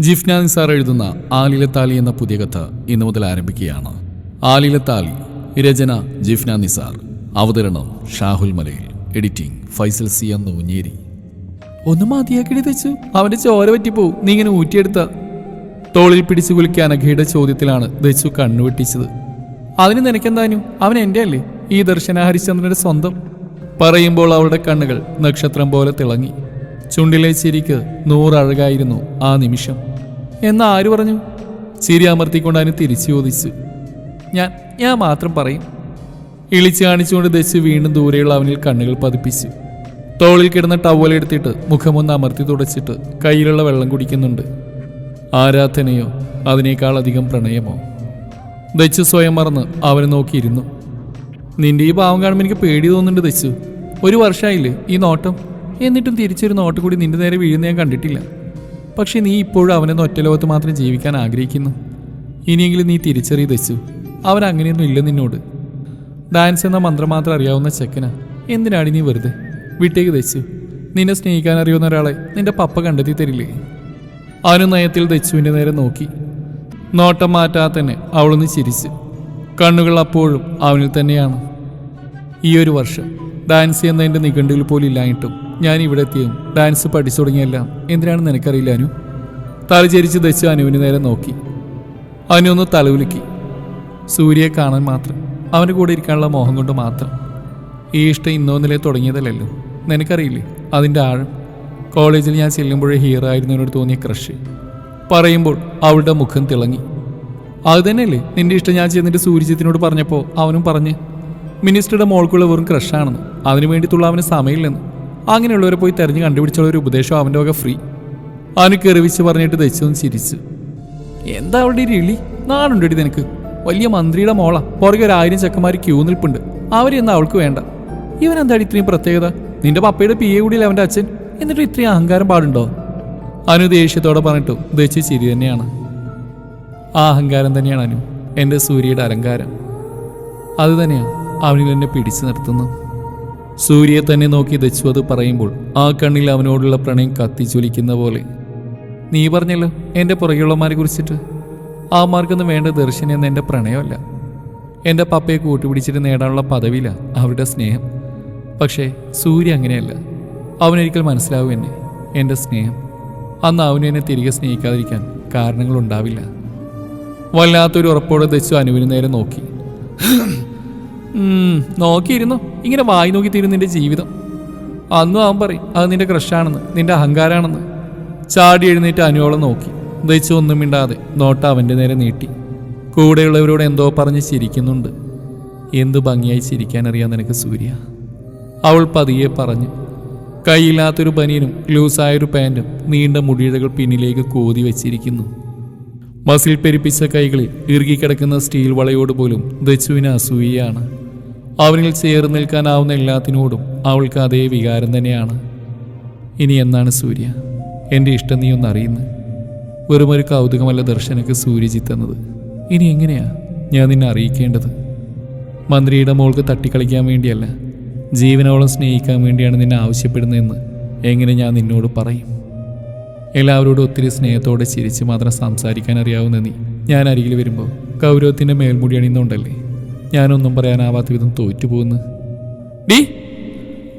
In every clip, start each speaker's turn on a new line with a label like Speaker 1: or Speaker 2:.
Speaker 1: ജിഫ്ന നിസാർ എഴുതുന്ന ആലിലത്താലി എന്ന പുതിയ കഥ ഇന്നു മുതൽ ആരംഭിക്കുകയാണ്. ആലിലത്താലി രചന ജിഫ്ന നിസാർ അവതരണം ഷാഹുൽ മലയിൽ. എഡിറ്റിംഗ് ഫൈസൽ സി എന്ന ഊഞ്ഞേരി ഒന്ന് മതിയാക്കിടി തെച്ചു അവന്റെ ചോര പറ്റിപ്പോ നീ ഇങ്ങനെ ഊറ്റിയെടുത്ത. തോളിൽ പിടിച്ചു കുലിക്കാൻ അനഘയുടെ ചോദ്യത്തിലാണ് ദച്ചു കണ്ണുവെട്ടിച്ചത് അതിന് നിനക്കെന്താനു? അവൻ എന്റെ അല്ലേ ഈ ദർശന ഹരിശ്ചന്ദ്രന്റെ സ്വന്തം. പറയുമ്പോൾ അവളുടെ കണ്ണുകൾ നക്ഷത്രം പോലെ തിളങ്ങി. ചുണ്ടിലെ ചിരിക്ക് നൂറഴകായിരുന്നു ആ നിമിഷം. എന്ന് ആര് പറഞ്ഞു? ചിരി അമർത്തിക്കൊണ്ട് അതിന് തിരിച്ചു ചോദിച്ചു ഞാൻ ഞാൻ മാത്രം പറയും. ഇളിച്ചു കാണിച്ചുകൊണ്ട് ദച്ച് വീണ്ടും ദൂരെയുള്ള അവനിൽ കണ്ണുകൾ പതിപ്പിച്ചു. തോളിൽ കിടന്ന ടവൽ ടവലെടുത്തിട്ട് മുഖമൊന്ന് അമർത്തി തുടച്ചിട്ട് കയ്യിലുള്ള വെള്ളം കുടിക്കുന്നുണ്ട്. ആരാധനയോ അതിനേക്കാൾ അധികം പ്രണയമോ? ദച്ച് സ്വയം മറന്ന് അവനെ നോക്കിയിരുന്നു നിന്റെ ഈ ഭാവം കാണുമ്പോൾ എനിക്ക് പേടി തോന്നുന്നുണ്ട് ദച്ചു. ഒരു വർഷമായില്ലേ ഈ നോട്ടം? എന്നിട്ടും തിരിച്ചൊരു നോട്ടം കൂടി നിന്റെ നേരെ വീഴുന്ന ഞാൻ കണ്ടിട്ടില്ല. പക്ഷെ നീ ഇപ്പോഴും അവനെന്ന് ഒറ്റ ലോകത്ത് മാത്രം ജീവിക്കാൻ ആഗ്രഹിക്കുന്നു. ഇനിയെങ്കിലും നീ തിരിച്ചറിയ വെച്ചു അവൻ അങ്ങനെയൊന്നും ഇല്ല നിന്നോട്. ഡാൻസ് എന്ന മന്ത്രം മാത്രം അറിയാവുന്ന ചെക്കനാ. എന്തിനാണ് നീ വെറുതെ? വിട്ടേക്ക് ദശു നിന്നെ സ്നേഹിക്കാൻ അറിയുന്ന ഒരാളെ നിന്റെ പപ്പ കണ്ടെത്തി തരില്ലേ? അവന് നയത്തിൽ ദച്ചുവിന്റെ നേരെ നോക്കി. നോട്ടം മാറ്റാത്തന്നെ അവളൊന്ന് ചിരിച്ചു. കണ്ണുകൾ അപ്പോഴും അവനിൽ തന്നെയാണ്. ഈ ഒരു വർഷം ഡാൻസ് എന്നതിന്റെ നിഘണ്ടുവിൽ പോലും ഇല്ലായിട്ടും ഞാൻ ഇവിടെ എത്തിയും. ഡാൻസ് പഠിച്ചു തുടങ്ങിയെല്ലാം. എന്തിനാണെന്ന് നിനക്കറിയില്ല അനു? തലചേരിച്ച് ദശ അനുവിന് നേരെ നോക്കി. അനു ഒന്ന് തലവുലുക്കി സൂര്യയെ കാണാൻ മാത്രം. അവന്റെ കൂടെ ഇരിക്കാനുള്ള മോഹം കൊണ്ട് മാത്രം. ഈ ഇഷ്ടം ഇന്നോ നില തുടങ്ങിയതല്ലല്ലോ. നിനക്കറിയില്ലേ? അതിന്റെ ആഴം. കോളേജിൽ ഞാൻ ചെല്ലുമ്പോഴേ ഹീറോ ആയിരുന്നതിനോട് തോന്നിയ ക്രഷ് പറയുമ്പോൾ അവളുടെ മുഖം തിളങ്ങി. അത് തന്നെയല്ലേ? നിന്റെ ഇഷ്ടം ഞാൻ ചെയ്യുന്നതിന്റെ സൂര്യജിത്തിനോട് പറഞ്ഞപ്പോൾ അവനും പറഞ്ഞ് മിനിസ്റ്ററുടെ മോൾക്കുള്ള വെറും ക്രഷാണെന്ന് അതിനു വേണ്ടിയിട്ടുള്ള അവന് സമയമില്ലെന്ന്. അങ്ങനെയുള്ളവരെ പോയി തെരഞ്ഞു കണ്ടുപിടിച്ചുള്ള ഒരു ഉപദേശം അവന്റെ വക ഫ്രീ അവന് കെറിവിച്ച് പറഞ്ഞിട്ട് ദച്ചൊന്ന് ചിരിച്ചു. എന്താ അവളുടെ ഒരു ഇളി നാടുണ്ടടി നിനക്ക്? വലിയ മന്ത്രിയുടെ മോള. പുറകെ ഒരു ആയിരം ചെക്കന്മാർ ക്യൂ നിൽപ്പുണ്ട്. അവരെയൊന്നും അവൾക്ക് വേണ്ട? ഇവൻ എന്താണ് ഇത്രയും പ്രത്യേകത? നിന്റെ പപ്പയുടെ പി എ കൂടിയില്ല അവന്റെ അച്ഛൻ? എന്നിട്ട് ഇത്രയും അഹങ്കാരം പാടുണ്ടോ? അനു ദേഷ്യത്തോടെ പറഞ്ഞിട്ടു ദച്ച് ചിരി തന്നെയാണ്. ആ അഹങ്കാരം തന്നെയാണ് അനു. എന്റെ സൂര്യയുടെ അലങ്കാരം. അത് തന്നെയാണ് അവനിൽ എന്നെ പിടിച്ചു നിർത്തുന്നത്. സൂര്യയെ തന്നെ നോക്കി ദശ്വത് പറയുമ്പോൾ ആ കണ്ണിൽ അവനോടുള്ള പ്രണയം കത്തിച്ചൊലിക്കുന്ന പോലെ. നീ പറഞ്ഞല്ലോ എന്റെ പുറകെയുള്ളമാരെ കുറിച്ചിട്ട്. ആ മാർക്കൊന്നും വേണ്ട ദർശനം എന്ന എന്റെ പ്രണയമല്ല. എന്റെ പപ്പയെ കൂട്ടുപിടിച്ചിട്ട് നേടാനുള്ള പദവിയില്ല അവരുടെ സ്നേഹം. പക്ഷേ സൂര്യ അങ്ങനെയല്ല. അവനൊരിക്കൽ മനസ്സിലാവും എന്നെ എന്റെ സ്നേഹം. അന്ന് അവന് എന്നെ തിരികെ സ്നേഹിക്കാതിരിക്കാൻ കാരണങ്ങളുണ്ടാവില്ല. വല്ലാത്തൊരു ഉറപ്പോടെ ദശ്വ അനുവിന് നേരെ നോക്കി. നോക്കിയിരുന്നു. ഇങ്ങനെ വായി നോക്കി തീരും നിന്റെ ജീവിതം. അന്നും അവൻ പറയും അത് നിന്റെ ക്രഷാണെന്ന് നിന്റെ അഹങ്കാരാണെന്ന്. ചാടി എഴുന്നേറ്റ് അനുവോളം നോക്കി. ദയിച്ചു ഒന്നും മിണ്ടാതെ നോട്ട അവന്റെ നേരെ നീട്ടി. കൂടെയുള്ളവരോട് എന്തോ പറഞ്ഞ് ചിരിക്കുന്നുണ്ട്. എന്ത് ഭംഗിയായി ചിരിക്കാൻ അറിയാം നിനക്ക് സൂര്യ. അവൾ പതിയെ പറഞ്ഞു കൈയില്ലാത്തൊരു ബനിയനും ലൂസായൊരു പാന്റും നീണ്ട മുടിയിഴകൾ പിന്നിലേക്ക് കോതി വെച്ചിരിക്കുന്നു. മസിൽ പെരുപ്പിച്ച കൈകളിൽ ഇറുകിക്കിടക്കുന്ന സ്റ്റീൽ വളയോട് പോലും ദച്ചുവിന് അസൂയയാണ്. അവനിൽ ചേർന്ന് നിൽക്കാനാവുന്ന എല്ലാത്തിനോടും അവൾക്ക് അതേ വികാരം തന്നെയാണ്. ഇനി എന്നാണ് സൂര്യ? എന്റെ ഇഷ്ടം നീ ഒന്ന് അറിയുന്നത് വെറുമൊരു കൗതുകമല്ല ദർശനക്ക് സൂര്യജി തന്നത്. ഇനി എങ്ങനെയാ ഞാൻ നിന്നെ അറിയിക്കേണ്ടത്? മന്ത്രിയുടെ മോൾക്ക് തട്ടിക്കളിക്കാൻ വേണ്ടിയല്ല ജീവനോളം സ്നേഹിക്കാൻ വേണ്ടിയാണ് നിന്നെ ആവശ്യപ്പെടുന്നതെന്ന് എങ്ങനെ ഞാൻ നിന്നോട് പറയും? എല്ലാവരോടും ഒത്തിരി സ്നേഹത്തോടെ ചിരിച്ച് മാത്രം സംസാരിക്കാൻ അറിയാവുന്ന നീ. ഞാൻ അരികിൽ വരുമ്പോൾ ഗൗരവത്തിന്റെ മേൽമുടി അണിയുന്നുണ്ടല്ലേ? ഞാനൊന്നും പറയാനാവാത്ത വിധം തോറ്റുപോകുന്നു. ഡീ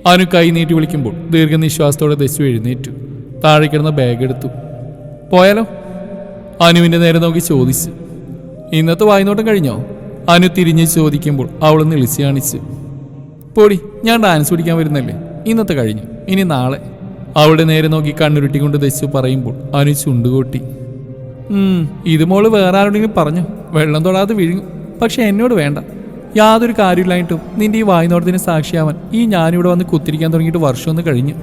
Speaker 1: അവനു കൈ നീട്ടി വിളിക്കുമ്പോൾ ദീർഘനിശ്വാസത്തോടെ ദശു എഴുന്നേറ്റു. താഴെ കിടന്ന ബാഗ് എടുത്തു. പോയാലോ? അനുവിന്റെ നേരെ നോക്കി ചോദിച്ചു. ഇന്നത്തെ വായ്നോട്ടം കഴിഞ്ഞോ? അനു തിരിഞ്ഞ് ചോദിക്കുമ്പോൾ അവളൊന്ന് ഇളിച്ച് കാണിച്ചു. പൊടി ഞാൻ ഡാൻസ് പിടിക്കാൻ വരുന്നല്ലേ? ഇന്നത്തെ കഴിഞ്ഞു. ഇനി നാളെ. അവളുടെ നേരെ നോക്കി കണ്ണുരുട്ടിക്കൊണ്ട് ദശു പറയുമ്പോൾ അനു ചുണ്ടുകൂട്ടി. ഇത് മോൾ വേറെ ആരോടെങ്കിലും പറഞ്ഞു? വെള്ളം തൊടാതെ വിഴുങ്ങും. പക്ഷെ എന്നോട് വേണ്ട. യാതൊരു കാര്യമില്ലായിട്ടും നിന്റെ ഈ വായ്നോടത്തിന് സാക്ഷിയാവാൻ ഈ ഞാനിവിടെ വന്ന് കുത്തിരിക്കാൻ തുടങ്ങിയിട്ട് വർഷമൊന്ന് കഴിഞ്ഞു.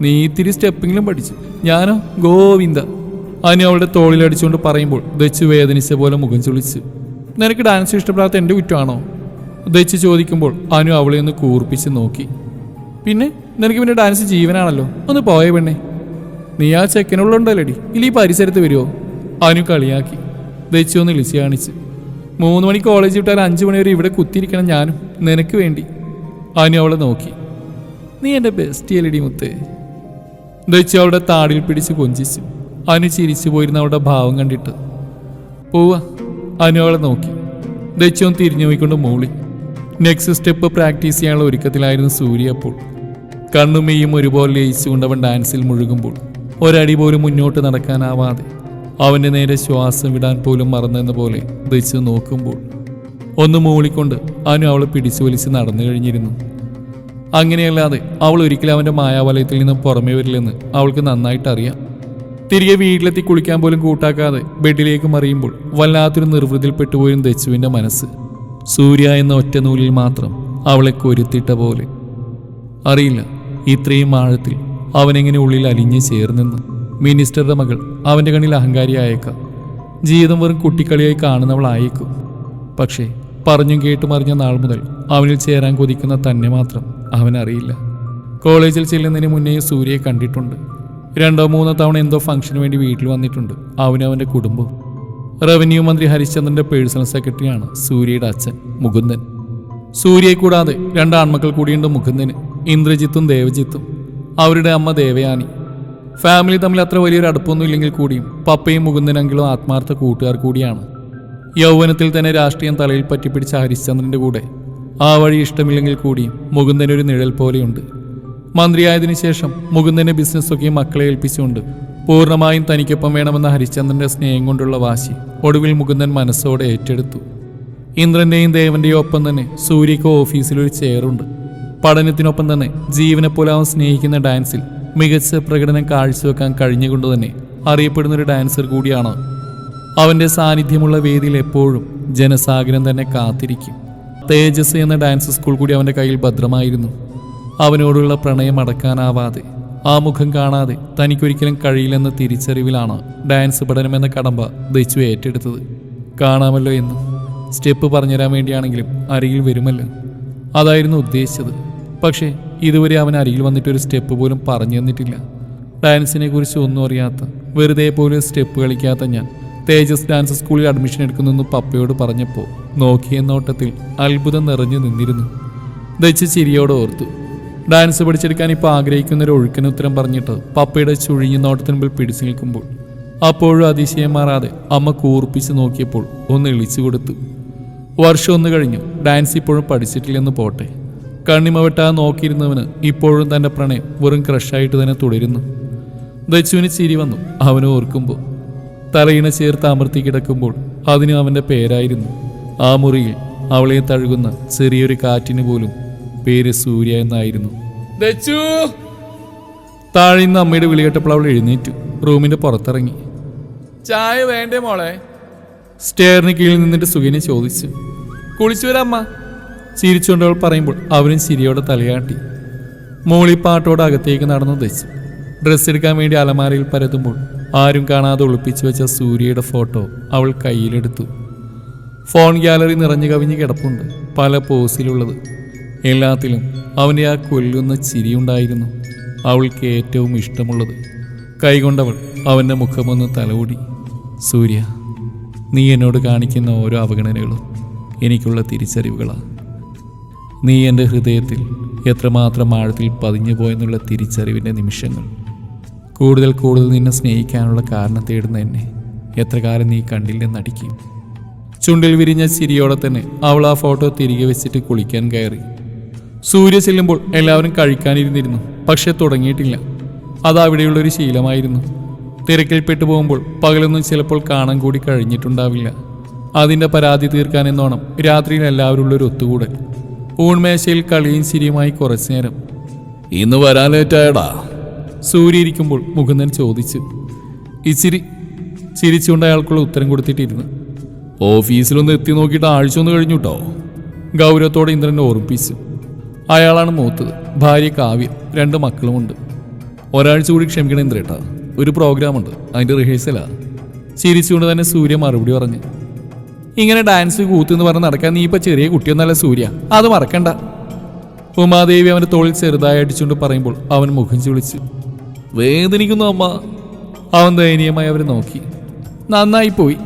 Speaker 1: നീ ഇത്തിരി സ്റ്റെപ്പിങ്ങിലും പഠിച്ചു. ഞാനോ? ഗോവിന്ദ. അനു അവളുടെ തോളിലടിച്ചുകൊണ്ട് പറയുമ്പോൾ ദച്ചു വേദനിച്ച പോലെ മുഖം ചൊളിച്ചു. നിനക്ക് ഡാൻസ് ഇഷ്ടപ്പെടാത്ത എന്റെ കുറ്റമാണോ? ദച്ചു ചോദിക്കുമ്പോൾ അനു അവളെ ഒന്ന് കൂർപ്പിച്ച് നോക്കി. പിന്നെ? നിനക്ക് പിന്നെ ഡാൻസ് ജീവനാണല്ലോ. ഒന്ന് പോയ പെണ്ണെ. നീ ആ ചെക്കനുള്ളുണ്ടല്ലേടി ഇല്ല ഈ പരിസരത്ത് വരുമോ അനു കളിയാക്കി. ദച്ചു ഒന്ന് ഇളിച്ച് കാണിച്ച്. മൂന്ന് മണി കോളേജ് വിട്ടാൽ അഞ്ച് മണി വരെ ഇവിടെ കുത്തിയിരിക്കണം ഞാനും നിനക്ക് വേണ്ടി. അനു അവളെ നോക്കി. നീ എന്റെ ബെസ്റ്റ് എലടി മുത്തേ. ദച്ചു അവളുടെ താടിയിൽ പിടിച്ച് കൊഞ്ചിച്ചു. അനു ചിരിച്ചു പോയിരുന്ന അവളുടെ ഭാവം കണ്ടിട്ട്. പോവാ. അനു അവളെ നോക്കി. ദച്ചും തിരിഞ്ഞു പോയിക്കൊണ്ട് മൂളി. നെക്സ്റ്റ് സ്റ്റെപ്പ് പ്രാക്ടീസ് ചെയ്യാനുള്ള ഒരുക്കത്തിലായിരുന്നു സൂര്യ അപ്പോൾ. കണ്ണും മെയ്യും ഒരുപോലെ ലയിച്ചുകൊണ്ട് അവൻ ഡാൻസിൽ മുഴുകുമ്പോൾ ഒരടി പോലും മുന്നോട്ട് നടക്കാനാവാതെ അവന്റെ നേരെ ശ്വാസം വിടാൻ പോലും മറന്നെന്ന പോലെ ദച്ചു നോക്കുമ്പോൾ ഒന്ന് മൂളിക്കൊണ്ട് അവനു അവളെ പിടിച്ചു വലിച്ച് നടന്നു കഴിഞ്ഞിരുന്നു. അങ്ങനെയല്ലാതെ അവൾ ഒരിക്കലും അവന്റെ മായാവലയത്തിൽ നിന്ന് പുറമേ വരില്ലെന്ന് അവൾക്ക് നന്നായിട്ട് അറിയാം. തിരികെ വീട്ടിലെത്തി കുളിക്കാൻ പോലും കൂട്ടാക്കാതെ ബെഡിലേക്ക് മറിയുമ്പോൾ വല്ലാത്തൊരു നിർവൃതിയിൽ പെട്ടുപോയും ദച്ചുവിന്റെ മനസ്സ്. സൂര്യ എന്ന ഒറ്റ നൂലിൽ മാത്രം അവളെ കൊരുത്തിട്ട പോലെ. അറിയില്ല ഇത്രയും ആഴത്തിൽ അവനെങ്ങനെ ഉള്ളിൽ അലിഞ്ഞു ചേർന്നെന്ന്. മിനിസ്റ്ററുടെ മകൾ അവന്റെ കണ്ണിൽ അഹങ്കാരിയായേക്കാം. ജീവിതം വെറും കുട്ടിക്കളിയായി കാണുന്നവളായേക്കും. പക്ഷേ പറഞ്ഞും കേട്ടും അറിഞ്ഞ നാൾ മുതൽ അവനിൽ ചേരാൻ കൊതിക്കുന്ന തന്നെ മാത്രം അവനറിയില്ല. കോളേജിൽ ചെല്ലുന്നതിന് മുന്നേ സൂര്യയെ കണ്ടിട്ടുണ്ട്. രണ്ടോ മൂന്നോ തവണ എന്തോ ഫംഗ്ഷന് വേണ്ടി വീട്ടിൽ വന്നിട്ടുണ്ട് അവനും അവന്റെ കുടുംബവും. റവന്യൂ മന്ത്രി ഹരിശ്ചന്ദ്രന്റെ പേഴ്സണൽ സെക്രട്ടറിയാണ് സൂര്യയുടെ അച്ഛൻ മുകുന്ദൻ. സൂര്യയെ കൂടാതെ രണ്ട് ആൺമക്കൾ കൂടിയുണ്ട് മുകുന്ദന്. ഇന്ദ്രജിത്തും ദേവജിത്തും അവരുടെ അമ്മ ദേവയാനി. ഫാമിലി തമ്മിൽ അത്ര വലിയൊരു അടുപ്പമൊന്നും ഇല്ലെങ്കിൽ കൂടിയും പപ്പയും മുകുന്ദനെങ്കിലും ആത്മാർത്ഥ കൂട്ടുകാർ കൂടിയാണ്. യൗവനത്തിൽ തന്നെ രാഷ്ട്രീയം തലയിൽ പറ്റിപ്പിടിച്ച ഹരിശ്ചന്ദ്രന്റെ കൂടെ. ആ വഴി ഇഷ്ടമില്ലെങ്കിൽ കൂടിയും മുകുന്ദൻ ഒരു നിഴൽ പോലെയുണ്ട്. മന്ത്രിയായതിനു ശേഷം മുകുന്ദന്റെ ബിസിനസ്സൊക്കെ മക്കളെ ഏൽപ്പിച്ചുകൊണ്ട് പൂർണമായും തനിക്കൊപ്പം വേണമെന്ന ഹരിശ്ചന്ദ്രന്റെ സ്നേഹം കൊണ്ടുള്ള വാശി ഒടുവിൽ മുകുന്ദൻ മനസ്സോടെ ഏറ്റെടുത്തു. ഇന്ദ്രന്റെയും ദേവന്റെയും ഒപ്പം തന്നെ സൂര്യക്ക് ഓഫീസിലൊരു ചെയറുണ്ട് പഠനത്തിനൊപ്പം തന്നെ ജീവനെ പോലെ അവൻ സ്നേഹിക്കുന്ന ഡാൻസിൽ മികച്ച പ്രകടനം കാഴ്ചവെക്കാൻ കഴിഞ്ഞുകൊണ്ട് തന്നെ അറിയപ്പെടുന്ന ഒരു ഡാൻസർ കൂടിയാണ് അവന്റെ സാന്നിധ്യമുള്ള വേദിയിൽ എപ്പോഴും ജനസാഗരം തന്നെ കാത്തിരിക്കും. തേജസ് എന്ന ഡാൻസ് സ്കൂൾ കൂടി അവന്റെ കയ്യിൽ ഭദ്രമായിരുന്നു. അവനോടുള്ള പ്രണയം അടക്കാനാവാതെ ആ മുഖം കാണാതെ തനിക്കൊരിക്കലും കഴിയില്ലെന്ന തിരിച്ചറിവിലാണ് ഡാൻസ് പഠനമെന്ന കടമ്പ ദച്ചു ഏറ്റെടുത്തത്. കാണാമല്ലോ എന്ന് സ്റ്റെപ്പ് പറഞ്ഞുതരാൻ വേണ്ടിയാണെങ്കിലും അരികിൽ വരുമല്ലോ. അതായിരുന്നു ഉദ്ദേശിച്ചത്. പക്ഷേ ഇതുവരെ അവൻ അരികിൽ വന്നിട്ട് ഒരു സ്റ്റെപ്പ് പോലും പറഞ്ഞു തന്നിട്ടില്ല. ഡാൻസിനെ കുറിച്ച് ഒന്നും അറിയാത്ത വെറുതെ പോലും സ്റ്റെപ്പ് കളിക്കാത്ത ഞാൻ തേജസ് ഡാൻസ് സ്കൂളിൽ അഡ്മിഷൻ എടുക്കുന്നെന്ന് പപ്പയോട് പറഞ്ഞപ്പോൾ നോക്കിയ നോട്ടത്തിൽ അത്ഭുതം നിറഞ്ഞു നിന്നിരുന്നു. ദച്ച് ചിരിയോടെ ഓർത്തു. ഡാൻസ് പഠിച്ചെടുക്കാൻ ഇപ്പോൾ ആഗ്രഹിക്കുന്ന ഒരു ഒഴുക്കിന് ഉത്തരം പറഞ്ഞിട്ട് പപ്പയുടെ ചുഴിഞ്ഞ നോട്ടത്തിന് മുമ്പിൽ പിടിച്ചു നിൽക്കുമ്പോൾ അപ്പോഴും അതിശയം മാറാതെ അമ്മ കൂർപ്പിച്ച് നോക്കിയപ്പോൾ ഒന്ന് ഇളിച്ചു കൊടുത്തു. വർഷം ഒന്ന് കഴിഞ്ഞു ഡാൻസ് ഇപ്പോഴും പഠിച്ചിട്ടില്ലെന്ന് പോട്ടെ. കണ്ണിമ വെട്ടാതെ നോക്കിയിരുന്നവന് ഇപ്പോഴും തന്റെ പ്രണയം വെറും ക്രഷായിട്ട് തന്നെ തുടരുന്നു. ദച്ചുവിന് ചിരി വന്നു. അവനെ ഓർക്കുമ്പോൾ തലയിണ ചേർത്ത് അമർത്തി കിടക്കുമ്പോൾ അതിന് അവന്റെ പേരായിരുന്നു. ആ മുറിയിൽ അവളെ തഴുകുന്ന ചെറിയൊരു കാറ്റിന് പോലും പേര് സൂര്യ എന്നായിരുന്നു. ദച്ചു! താഴെ നിന്ന് അമ്മയുടെ വിളി കേട്ടപ്പോൾ അവൾ എഴുന്നേറ്റു. റൂമിന്റെ പുറത്തിറങ്ങി. ചായ വേണ്ടേ മോളെ? സ്റ്റേറിന് കീഴിൽ നിന്നിട്ട് സുഖിനെ ചോദിച്ചു. കുളിച്ചു വരാമ്മ ചിരിച്ചുകൊണ്ട് അവൾ പറയുമ്പോൾ അവരും ചിരിയോടെ തലയാട്ടി. മോളിപ്പാട്ടോട് അകത്തേക്ക് നടന്നു ദച്ചു ഡ്രസ്സ് എടുക്കാൻ വേണ്ടി അലമാരയിൽ പരതുമ്പോൾ ആരും കാണാതെ ഒളിപ്പിച്ചു വെച്ച സൂര്യയുടെ ഫോട്ടോ അവൾ കയ്യിലെടുത്തു. ഫോൺ ഗ്യാലറി നിറഞ്ഞു കവിഞ്ഞ് കിടപ്പുണ്ട് പല പോസിലുള്ളത് എല്ലാത്തിലും അവന്റെ ആ കൊല്ലുന്ന ചിരിയുണ്ടായിരുന്നു. അവൾക്ക് ഏറ്റവും ഇഷ്ടമുള്ളത്. കൈകൊണ്ടവൾ അവന്റെ മുഖമൊന്ന് തലോടി സൂര്യ നീ എന്നോട് കാണിക്കുന്ന ഓരോ അവഗണനകളും എനിക്കുള്ള തിരിച്ചറിവുകളാണ് നീ എന്റെ ഹൃദയത്തിൽ എത്രമാത്രം ആഴത്തിൽ പതിഞ്ഞു പോയെന്നുള്ള തിരിച്ചറിവിന്റെ നിമിഷങ്ങൾ. കൂടുതൽ കൂടുതൽ നിന്നെ സ്നേഹിക്കാനുള്ള കാരണം തേടുന്ന എന്നെ എത്ര കാലം നീ കണ്ടില്ലെന്നടിക്കും ചുണ്ടിൽ വിരിഞ്ഞ ചിരിയോടെ തന്നെ അവൾ ആ ഫോട്ടോ തിരികെ വെച്ചിട്ട് കുളിക്കാൻ കയറി. സൂര്യ ചെല്ലുമ്പോൾ എല്ലാവരും കഴിക്കാനിരുന്നിരുന്നു പക്ഷെ തുടങ്ങിയിട്ടില്ല. അത് അവിടെയുള്ളൊരു ശീലമായിരുന്നു. തിരക്കിൽപ്പെട്ടു പോകുമ്പോൾ പകലൊന്നും ചിലപ്പോൾ കാണാൻ കൂടി കഴിഞ്ഞിട്ടുണ്ടാവില്ല. അതിന്റെ പരാതി തീർക്കാനെന്നോണം രാത്രിയിൽ എല്ലാവരും ഉള്ളൊരു ഒത്തുകൂടൽ. ഊൺമേശയിൽ കളിയും ചിരിയുമായി കുറച്ചു നേരം.
Speaker 2: ഇന്ന് വരാൻ ലേറ്റായടാ.
Speaker 1: സൂര്യ ഇരിക്കുമ്പോൾ മുകുന്ദൻ ചോദിച്ചു ഇച്ചിരി ചിരിച്ചുകൊണ്ട് അയാൾക്കുള്ള ഉത്തരം കൊടുത്തിട്ടിരുന്നു.
Speaker 2: ഓഫീസിലൊന്ന് എത്തി നോക്കിയിട്ട് ആഴ്ച ഒന്ന് കഴിഞ്ഞു കേട്ടോ
Speaker 1: ഗൗരവത്തോടെ ഇന്ദ്രനെ ഓർമ്മിപ്പിച്ചു അയാളാണ് മൂത്തത് ഭാര്യ കാവ്യ രണ്ട് മക്കളുമുണ്ട്. ഒരാഴ്ച കൂടി ക്ഷമിക്കണം ഇന്ദ്രേട്ടാ ഒരു പ്രോഗ്രാമുണ്ട് അതിന്റെ റിഹേഴ്സലാണ് ചിരിച്ചുകൊണ്ട് തന്നെ സൂര്യ മറുപടി പറഞ്ഞു ഇങ്ങനെ ഡാൻസ് കൂത്തെന്ന് പറഞ്ഞ് നടക്കാൻ നീ ഇപ്പൊ ചെറിയ കുട്ടിയൊന്നല്ല സൂര്യ. അത് മറക്കണ്ട. ഉമാദേവി അവന്റെ തോളിൽ ചെറുതായി അടിച്ചുകൊണ്ട് പറയുമ്പോൾ അവൻ മുഖം ചുളിച്ചു. വേദനിക്കുന്നു അമ്മ. അവൻ ദയനീയമായി അവരെ നോക്കി. നന്നായി പോയി.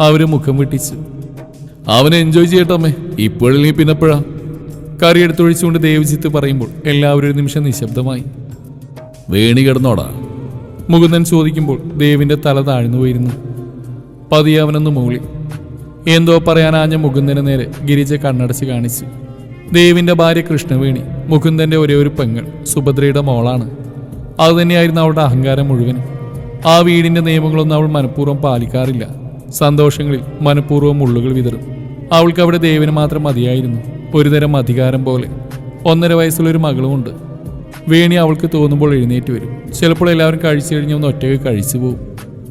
Speaker 1: അവർ മുഖം വിട്ടിച്ചു.
Speaker 2: അവൻ എൻജോയ് ചെയ്യട്ടമ്മേ നീ പിന്നെപ്പോഴാ.
Speaker 1: കറി എടുത്തൊഴിച്ചുകൊണ്ട് ദേവജിത്ത് പറയുമ്പോൾ എല്ലാവരും ഒരു നിമിഷം നിശബ്ദമായി.
Speaker 2: വേണി കിടന്നോടാ.
Speaker 1: മുകുന്ദൻ ചോദിക്കുമ്പോൾ ദേവിന്റെ തല താഴ്ന്നു പോയിരുന്നു. പതിയാവനൊന്ന് മൂളി. എന്തോ പറയാനാഞ്ഞ മുകുന്ദന് നേരെ ഗിരിജ കണ്ണടച്ച് കാണിച്ചു. ദേവിന്റെ ഭാര്യ കൃഷ്ണവേണി മുകുന്ദന്റെ ഒരേ ഒരു പെങ്ങൾ സുഭദ്രയുടെ മോളാണ്. അതുതന്നെയായിരുന്നു അവളുടെ അഹങ്കാരം മുഴുവൻ ആ വീടിന്റെ നിയമങ്ങളൊന്നും അവൾ മനഃപൂർവം പാലിക്കാറില്ല. സന്തോഷങ്ങളിൽ മനഃപൂർവം മുള്ളുകൾ വിതറും. അവൾക്ക് അവിടെ ദേവിന് മാത്രം മതിയായിരുന്നു. ഒരുതരം അധികാരം പോലെ. ഒന്നര വയസ്സുള്ള ഒരു മകളുമുണ്ട് വേണി അവൾക്ക് തോന്നുമ്പോൾ എഴുന്നേറ്റ് വരും. ചിലപ്പോൾ എല്ലാവരും കഴിച്ചു കഴിഞ്ഞ് ഒന്ന് ഒറ്റയ്ക്ക് കഴിച്ചു പോകും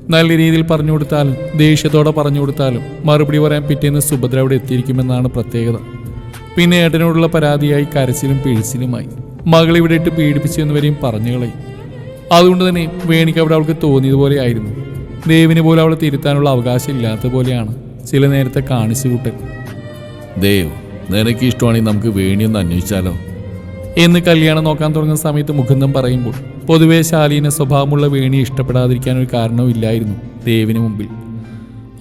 Speaker 1: നല്ല രീതിയിൽ പറഞ്ഞു കൊടുത്താലും ദേഷ്യത്തോടെ പറഞ്ഞു കൊടുത്താലും മറുപടി പറയാൻ പിറ്റേന്ന് സുഭദ്ര അവിടെ എത്തിയിരിക്കുമെന്നാണ് പ്രത്യേകത. പിന്നെ ഏട്ടനോടുള്ള പരാതിയായി കരച്ചിലും പിഴിച്ചിലുമായി മകൾ ഇവിടെ ഇട്ട് പീഡിപ്പിച്ചു എന്നിവരെയും പറഞ്ഞു കളയും. അതുകൊണ്ട് തന്നെ വേണിക്ക് അവിടെ അവൾക്ക് തോന്നിയതുപോലെ ആയിരുന്നു. ദേവിനെ പോലും അവളെ തിരുത്താനുള്ള അവകാശം ഇല്ലാത്ത പോലെയാണ് ചില നേരത്തെ കാണിച്ചു കൂട്ടൽ.
Speaker 2: ദേവ് നിനക്ക് ഇഷ്ടമാണെങ്കിൽ നമുക്ക് വേണിയൊന്ന് അന്വേഷിച്ചാലോ?
Speaker 1: എന്ന് കല്യാണം നോക്കാൻ തുടങ്ങുന്ന സമയത്ത് മുകുന്ദം പറയുമ്പോൾ പൊതുവെ ശാലീന സ്വഭാവമുള്ള വേണി ഇഷ്ടപ്പെടാതിരിക്കാൻ ഒരു കാരണവും ഇല്ലായിരുന്നു ദേവിന് മുമ്പിൽ.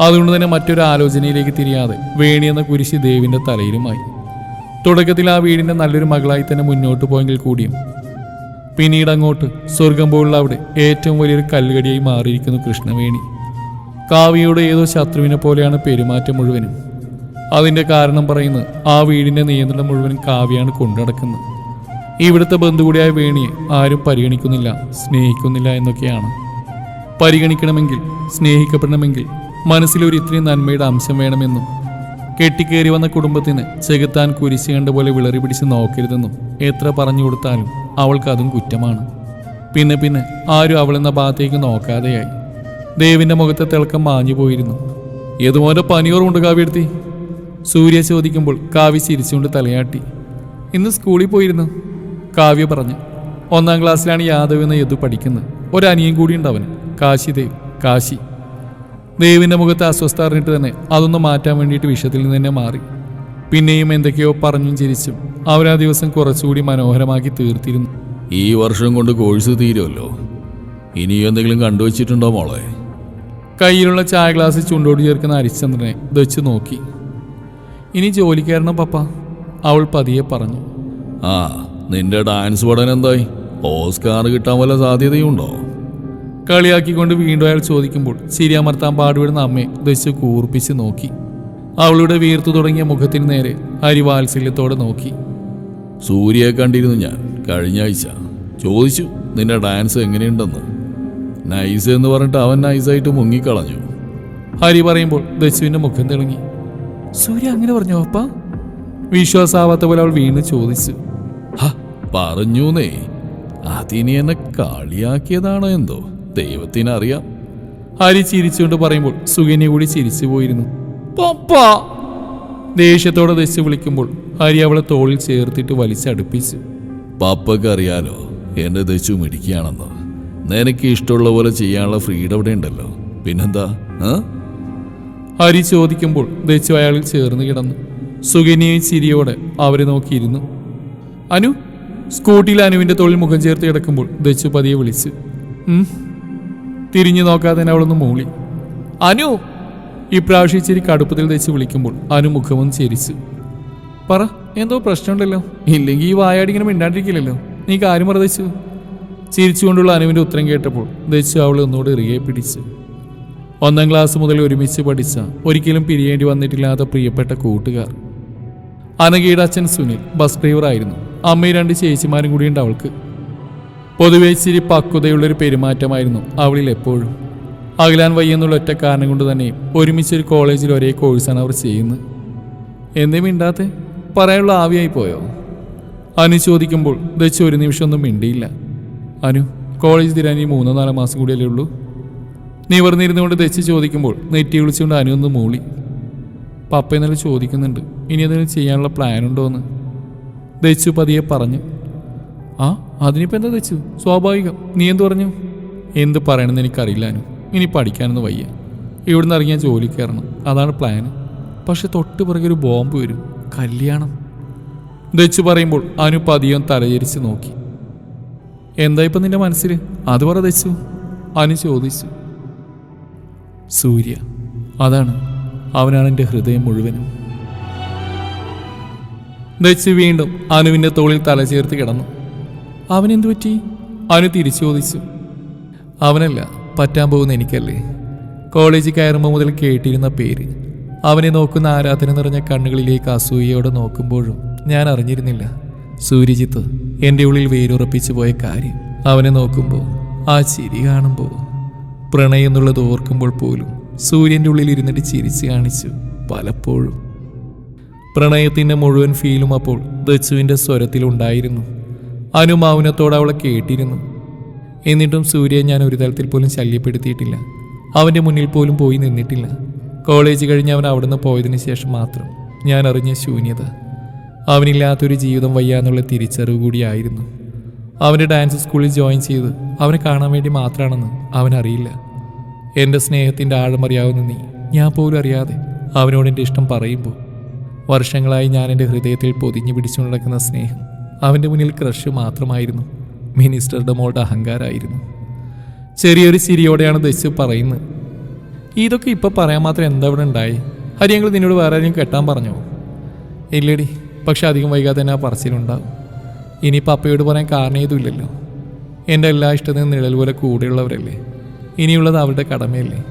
Speaker 1: അതുകൊണ്ട് തന്നെ മറ്റൊരു ആലോചനയിലേക്ക് തിരിയാതെ വേണി എന്ന കുരിശ് ദേവിന്റെ തലയിലുമായി. തുടക്കത്തിൽ ആ വീടിന്റെ നല്ലൊരു മകളായി തന്നെ മുന്നോട്ട് പോയെങ്കിൽ കൂടിയും. പിന്നീട് അങ്ങോട്ട് സ്വർഗം പോലുള്ള അവിടെ ഏറ്റവും വലിയൊരു കല്ലുകടിയായി മാറിയിരിക്കുന്നു കൃഷ്ണവേണി കാവ്യയുടെ ഏതോ ശത്രുവിനെ പോലെയാണ് പെരുമാറ്റം മുഴുവനും. അതിന്റെ കാരണം പറയുന്നത് ആ വീടിന്റെ നിയന്ത്രണം മുഴുവനും കാവ്യാണ് കൊണ്ടുനടക്കുന്നത് ഇവിടുത്തെ ബന്ധുകൂടിയായ വേണിയെ ആരും പരിഗണിക്കുന്നില്ല സ്നേഹിക്കുന്നില്ല എന്നൊക്കെയാണ്. പരിഗണിക്കണമെങ്കിൽ സ്നേഹിക്കപ്പെടണമെങ്കിൽ മനസ്സിലൊരു ഇത്രയും നന്മയുടെ അംശം വേണമെന്നും കെട്ടിക്കേറി വന്ന കുടുംബത്തിന് ചെകുത്താൻ കുരിശ് കണ്ട പോലെ വിളറി പിടിച്ച് നോക്കരുതെന്നും എത്ര പറഞ്ഞു കൊടുത്താലും അവൾക്കതും കുറ്റമാണ്. പിന്നെ പിന്നെ ആരും അവളെന്ന ഭാഗത്തേക്ക് നോക്കാതെയായി. ദേവിന്റെ മുഖത്തെ തിളക്കം മാഞ്ഞു പോയിരുന്നു. ഏതുപോലെ പനിയോറുമുണ്ട് കാവ്യെടുത്തി? സൂര്യ ചോദിക്കുമ്പോൾ കാവ്യ ചിരിച്ചുകൊണ്ട് തലയാട്ടി. ഇന്ന് സ്കൂളിൽ പോയിരുന്നു. കാവ്യ പറഞ്ഞു ഒന്നാം ക്ലാസ്സിലാണ് യാദവ് എന്ന യദു പഠിക്കുന്നത്. ഒരനിയും കൂടിയുണ്ട് അവന്. കാശിദേവ് കാശി. ദേവിന്റെ മുഖത്ത് അസ്വസ്ഥ അറിഞ്ഞിട്ട് തന്നെ അതൊന്ന് മാറ്റാൻ വേണ്ടിയിട്ട് വിഷയത്തിൽ നിന്ന് തന്നെ മാറി. പിന്നെയും എന്തൊക്കെയോ പറഞ്ഞും ചിരിച്ചും അവരാ ദിവസം കുറച്ചുകൂടി മനോഹരമാക്കി തീർത്തിരുന്നു.
Speaker 2: ഈ വർഷം കൊണ്ട് കോഴ്സ് തീരുമല്ലോ ഇനി എന്തെങ്കിലും കണ്ടുവച്ചിട്ടുണ്ടോ മോളെ?
Speaker 1: കയ്യിലുള്ള ചായ ഗ്ലാസ് ചുണ്ടോട് ചേർക്കുന്ന ഹരിശ്ചന്ദ്രനെ വെച്ച് നോക്കി. ഇനി ജോലിക്കാരണം പപ്പ? അവൾ പതിയെ പറഞ്ഞു.
Speaker 2: ആ നിന്റെ ഡാൻസ് പഠനം എന്തായി? ഓസ്കാർ കിട്ടാൻ വല്ല സാധ്യതയുണ്ടോ?
Speaker 1: കളിയാക്കിക്കൊണ്ട് വീണ്ടും അയാൾ ചോദിക്കുമ്പോൾ ശരിയമർത്താൻ പാടുവിടുന്ന അമ്മയെ ദശ കൂർപ്പിച്ച് നോക്കി. അവളുടെ വീർത്തു തുടങ്ങിയ മുഖത്തിന് നേരെ ഹരിവാത്സല്യത്തോടെ നോക്കി.
Speaker 2: സൂര്യയെ കണ്ടിരുന്നു ഞാൻ കഴിഞ്ഞ ആഴ്ച. ചോദിച്ചു നിന്റെ ഡാൻസ് എങ്ങനെയുണ്ടെന്ന്? നൈസ് എന്ന് പറഞ്ഞിട്ട് അവൻ നൈസായിട്ട് മുങ്ങിക്കളഞ്ഞു.
Speaker 1: ഹരി പറയുമ്പോൾ ദശുവിന്റെ മുഖം തിളങ്ങി. സൂര്യ അങ്ങനെ പറഞ്ഞോ അപ്പ? വിശ്വാസാവാത്ത പോലെ അവൾ വീണ് ചോദിച്ചു.
Speaker 2: പറഞ്ഞൂന്നേ. അതിനി എന്നെ കളിയാക്കിയതാണോ എന്തോ? ദൈവത്തിനറിയാം.
Speaker 1: ഹരി ചിരിച്ചുകൊണ്ട് പറയുമ്പോൾ സുകന്യ കൂടി ചിരിച്ചു പോയിരുന്നു. പപ്പ! ദേഷ്യത്തോടെ ദശ വിളിക്കുമ്പോൾ ഹരി അവളെ തോളിൽ ചേർത്തിട്ട് വലിച്ചടുപ്പിച്ചു.
Speaker 2: പപ്പക്ക് അറിയാലോ എന്റെ ദശു മിടിക്കുകയാണെന്ന്. നിനക്ക് ഇഷ്ടമുള്ള പോലെ ചെയ്യാനുള്ള ഫ്രീഡം അവിടെ ഉണ്ടല്ലോ. പിന്നെന്താ?
Speaker 1: ഹരി ചോദിക്കുമ്പോൾ ദച്ചു അയാളിൽ ചേർന്ന് കിടന്നു. സുകന്യയും ചിരിയോടെ അവരെ നോക്കിയിരുന്നു. അനു സ്കൂട്ടിയിൽ അനുവിന്റെ തൊഴിൽ മുഖം ചേർത്ത് കിടക്കുമ്പോൾ ദച്ചു പതിയെ വിളിച്ചു തിരിഞ്ഞു നോക്കാതെ തന്നെ അവളൊന്ന് മൂളി. അനു? ഇപ്രാവശ്യം ഇച്ചിരി കടുപ്പത്തിൽ ദച്ചു വിളിക്കുമ്പോൾ അനു മുഖമൊന്ന് ചിരിച്ചു പറ എന്തോ പ്രശ്നമുണ്ടല്ലോ. ഇല്ലെങ്കിൽ ഈ വായാടി ഇങ്ങനെ മിണ്ടാണ്ടിരിക്കില്ലല്ലോ. നീ കാര്യം പറ ദച്ചു. ചിരിച്ചുകൊണ്ടുള്ള അനുവിന്റെ ഉത്തരം കേട്ടപ്പോൾ ദച്ചു അവൾ ഒന്നുകൂടെ ഇറുകെ പിടിച്ചു ഒന്നാം ക്ലാസ് മുതൽ ഒരുമിച്ച് പഠിച്ച ഒരിക്കലും പിരിയേണ്ടി വന്നിട്ടില്ലാത്ത പ്രിയപ്പെട്ട കൂട്ടുകാർ. അനഘയുടെ അച്ഛൻ സുനിൽ ബസ് ഡ്രൈവറായിരുന്നു. അമ്മയും രണ്ട് ചേച്ചിമാരും കൂടിയുണ്ട് അവൾക്ക്. പൊതുവെ ഇച്ചിരി പക്വതയുള്ളൊരു പെരുമാറ്റമായിരുന്നു അവളിൽ എപ്പോഴും. അകലാൻ വയ്യെന്നുള്ള ഒറ്റ കാരണം കൊണ്ട് തന്നെ ഒരുമിച്ചൊരു കോളേജിൽ ഒരേ കോഴ്സാണ് അവർ ചെയ്യുന്നത്. എന്തേ മിണ്ടാത്തെ? പറയാനുള്ള ആവിയായി പോയോ? അനു ചോദിക്കുമ്പോൾ ദച്ച് ഒരു നിമിഷം ഒന്നും മിണ്ടിയില്ല. അനു കോളേജ് തീരാൻ ഈ മൂന്നോ നാലോ മാസം കൂടിയല്ലേ ഉള്ളൂ? നിവർന്നിരുന്നുകൊണ്ട് ദച്ച് ചോദിക്കുമ്പോൾ നെറ്റി വിളിച്ചുകൊണ്ട് അനു ഒന്ന് മൂളി. പപ്പ ഇന്നലെ ചോദിക്കുന്നുണ്ട് ഇനി എന്തെങ്കിലും ചെയ്യാനുള്ള പ്ലാൻ ഉണ്ടോ എന്ന് ദച്ചു പതിയെ പറഞ്ഞു ആ അതിനിപ്പോൾ എന്താ ദച്ചു സ്വാഭാവികം. നീ എന്ത് പറഞ്ഞു? എന്ത് പറയണമെന്ന് എനിക്കറിയില്ലാനും ഇനി പഠിക്കാനൊന്നും വയ്യ. ഇവിടുന്ന് ഇറങ്ങിയാൽ ജോലി കയറണം. അതാണ് പ്ലാൻ പക്ഷെ തൊട്ട് പിറകെ ഒരു ബോംബ് വരും. കല്യാണം. ദച്ചു പറയുമ്പോൾ അനു പതിയും തലചരിച്ച് നോക്കി. എന്താ ഇപ്പം നിന്റെ മനസ്സിൽ? അത് പറ ദച്ചു അനു ചോദിച്ചു. സൂര്യ അതാണ്. അവനാണ് എന്റെ ഹൃദയം മുഴുവനും. ദച്ച് വീണ്ടും അനുവിന്റെ തോളിൽ തല ചേർത്ത് കിടന്നു. അവനെന്തു പറ്റി? അനു തിരിച്ചു ചോദിച്ചു അവനല്ല പറ്റാൻ പോകുന്ന എനിക്കല്ലേ. കോളേജിൽ കയറുമ്പോൾ മുതൽ കേട്ടിരുന്ന പേര്. അവനെ നോക്കുന്ന ആരാധന നിറഞ്ഞ കണ്ണുകളിലേക്ക് അസൂയയോടെ നോക്കുമ്പോഴും ഞാൻ അറിഞ്ഞിരുന്നില്ല. സൂര്യജിത്ത് എന്റെ ഉള്ളിൽ വേരുറപ്പിച്ചു പോയ കാര്യം. അവനെ നോക്കുമ്പോൾ ആ ചിരി കാണുമ്പോൾ പ്രണയം എന്നുള്ളത് ഓർക്കുമ്പോൾ പോലും സൂര്യന്റെ ഉള്ളിൽ ഇരുന്നിട്ട് ചിരിച്ചു കാണിച്ചു പലപ്പോഴും. പ്രണയത്തിന്റെ മുഴുവൻ ഫീലും അപ്പോൾ ദച്ചുവിന്റെ സ്വരത്തിലുണ്ടായിരുന്നു അനു അവളെ കേട്ടിരുന്നു. എന്നിട്ടും സൂര്യയെ ഞാൻ ഒരു തരത്തിൽ പോലും ശല്യപ്പെടുത്തിയിട്ടില്ല. അവന്റെ മുന്നിൽ പോലും പോയി നിന്നിട്ടില്ല. കോളേജ് കഴിഞ്ഞ് അവൻ അവിടുന്ന് പോയതിന് ശേഷം മാത്രം ഞാൻ അറിഞ്ഞ ശൂന്യത. അവനില്ലാത്തൊരു ജീവിതം വയ്യാന്നുള്ള തിരിച്ചറിവ് കൂടിയായിരുന്നു അവന്റെ ഡാൻസ് സ്കൂളിൽ ജോയിൻ ചെയ്ത് അവനെ കാണാൻ വേണ്ടി മാത്രമാണെന്ന് അവനറിയില്ല എന്റെ സ്നേഹത്തിന്റെ ആഴമറിയാവുന്ന നീ ഞാൻ പോലും അറിയാതെ അവനോട് എന്റെ ഇഷ്ടം പറയുമ്പോൾ വർഷങ്ങളായി ഞാൻ എന്റെ ഹൃദയത്തിൽ പൊതിഞ്ഞു പിടിച്ചു നടക്കുന്ന സ്നേഹം അവന്റെ മുന്നിൽ ക്രഷ് മാത്രമായിരുന്നു. മിനിസ്റ്ററുടെ മോളുടെ അഹങ്കാരമായിരുന്നു ചെറിയൊരു ചിരിയോടെയാണ് ദശു പറയുന്നത്. ഇതൊക്കെ ഇപ്പം പറയാൻ മാത്രം എന്താ ഇവിടെ ഉണ്ടായി? ഹരിയങ്ങൾ നിന്നോട് വേറെ ആരെയും കെട്ടാൻ പറഞ്ഞോ? ഇല്ലടി പക്ഷെ അധികം വൈകാതെ തന്നെ ആ പറച്ചിലുണ്ടാവും. ഇനിയിപ്പോൾ അപ്പയോട് പറയാൻ കാരണം ഏതുമില്ലല്ലോ. എന്റെ എല്ലാ ഇഷ്ടത്തിനും നിഴൽ പോലെ കൂടെയുള്ളവരല്ലേ. ഇനിയുള്ളത് അവരുടെ കടമയല്ലേ.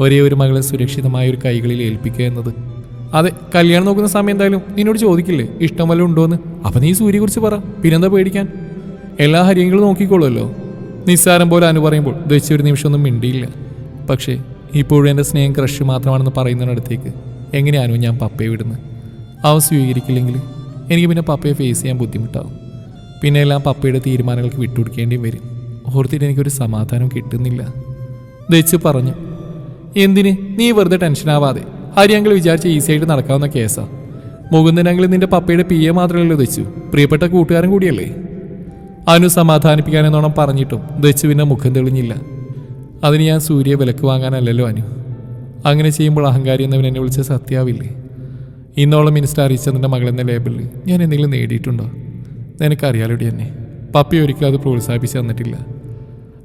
Speaker 1: ഒരേ ഒരു മകളെ സുരക്ഷിതമായ ഒരു കൈകളിൽ ഏൽപ്പിക്കുക എന്നത് അതെ കല്യാണം നോക്കുന്ന സമയം എന്തായാലും നിന്നോട് ചോദിക്കില്ലേ ഇഷ്ടം വല്ലതും ഉണ്ടോന്ന്? അപ്പം നീ സൂര്യയെക്കുറിച്ച് പറ പിന്നെന്താ പേടിക്കാൻ? എല്ലാ ഹരിയങ്ങളും നോക്കിക്കോളുമല്ലോ. നിസ്സാരം പോലെ അനു പറയുമ്പോൾ ദശ ഒരു നിമിഷമൊന്നും മിണ്ടിയില്ല. പക്ഷേ ഇപ്പോഴും എന്റെ സ്നേഹം ക്രഷ് മാത്രമാണെന്ന് പറയുന്നതിനടുത്തേക്ക് എങ്ങനെയാണോ ഞാൻ പപ്പയെ വിടുന്നത് അവ സ്വീകരിക്കില്ലെങ്കിൽ എനിക്ക് പിന്നെ പപ്പയെ ഫേസ് ചെയ്യാൻ ബുദ്ധിമുട്ടാവും. പിന്നെ എല്ലാം പപ്പയുടെ തീരുമാനങ്ങൾക്ക് വിട്ടുകൊടുക്കേണ്ടിയും വരും. ഓർത്തിട്ട് എനിക്കൊരു സമാധാനം കിട്ടുന്നില്ല. ദച്ച് പറഞ്ഞു എന്തിന്? നീ വെറുതെ ടെൻഷനാവാതെ ഹരിയങ്കിൾ വിചാരിച്ച ഈസി ആയിട്ട് നടക്കാവുന്ന കേസാ. മുകുന്ദൻ അങ്കിൾ നിന്റെ പപ്പയുടെ പി എ മാത്രമല്ലോ ദച്ചു പ്രിയപ്പെട്ട കൂട്ടുകാരൻ കൂടിയല്ലേ? അനു സമാധാനിപ്പിക്കാനെന്നോണം പറഞ്ഞിട്ടും പിന്നെ മുഖം തെളിഞ്ഞില്ല. അതിന് ഞാൻ സൂര്യ വിലക്ക് വാങ്ങാനല്ലല്ലോ അനു. അങ്ങനെ ചെയ്യുമ്പോൾ അഹങ്കാരി എന്നവൻ എന്നെ വിളിച്ച സത്യാവില്ലേ? ഇന്നോളം മിനിസ്റ്റർ അറിയിച്ചതിന്റെ മകളെന്ന ലേബലിൽ ഞാൻ എന്തെങ്കിലും നേടിയിട്ടുണ്ടോ? നിനക്കറിയാലോടി എന്നെ. പപ്പി ഒരിക്കലും അത് പ്രോത്സാഹിപ്പിച്ച് തന്നിട്ടില്ല.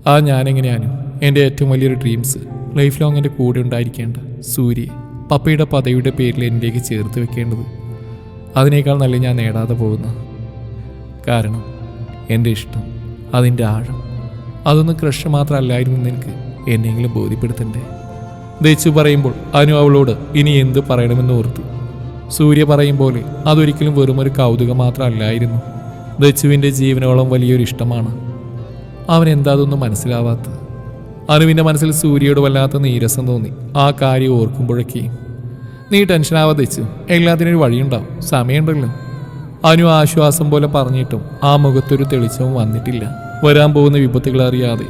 Speaker 1: ആ ഞാനെങ്ങനെയാനും എന്റെ ഏറ്റവും വലിയൊരു ഡ്രീംസ് ലൈഫ് ലോങ് എന്റെ കൂടെ ഉണ്ടായിരിക്കേണ്ട സൂര്യയെ. പപ്പയുടെ പദവിയുടെ പേരിൽ എന്നിലേക്ക് ചേർത്ത് വെക്കേണ്ടത്. അതിനേക്കാൾ നല്ല ഞാൻ നേടാതെ പോകുന്ന. കാരണം എന്റെ ഇഷ്ടം അതിന്റെ ആഴം അതൊന്നും ക്രഷ് മാത്രമല്ലായിരുന്നു എനിക്ക് എന്നെങ്കിലും ബോധ്യപ്പെടുത്തണ്ടേ? ദയിച്ചു പറയുമ്പോൾ അനു അവളോട് ഇനി എന്ത് പറയണമെന്ന് ഓർത്തു. സൂര്യ പറയും പോലെ അതൊരിക്കലും വെറുമൊരു കൗതുകം മാത്രമല്ലായിരുന്നു. ദച്ചുവിന്റെ ജീവനോളം വലിയൊരു ഇഷ്ടമാണ്. അവൻ എന്താ അതൊന്നും മനസ്സിലാവാത്തത്? അനുവിന്റെ മനസ്സിൽ സൂര്യയോട് വല്ലാത്ത നീരസം തോന്നി. ആ കാര്യം ഓർക്കുമ്പോഴൊക്കെ നീ ടെൻഷനാവാതെ വെച്ചു എല്ലാത്തിനും ഒരു വഴിയുണ്ടാവും. സമയമുണ്ടല്ലോ. അനു ആശ്വാസം പോലെ പറഞ്ഞിട്ടും ആ മുഖത്തൊരു തെളിച്ചവും വന്നിട്ടില്ല. വരാൻ പോകുന്ന വിപത്തുകൾ അറിയാതെ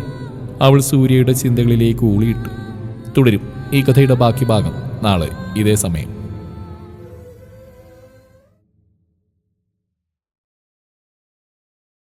Speaker 1: അവൾ സൂര്യയുടെ ചിന്തകളിലേക്ക് ഊളിയിട്ടു. തുടരും. ഈ കഥയുടെ ബാക്കി ഭാഗം നാളെ ഇതേ സമയം.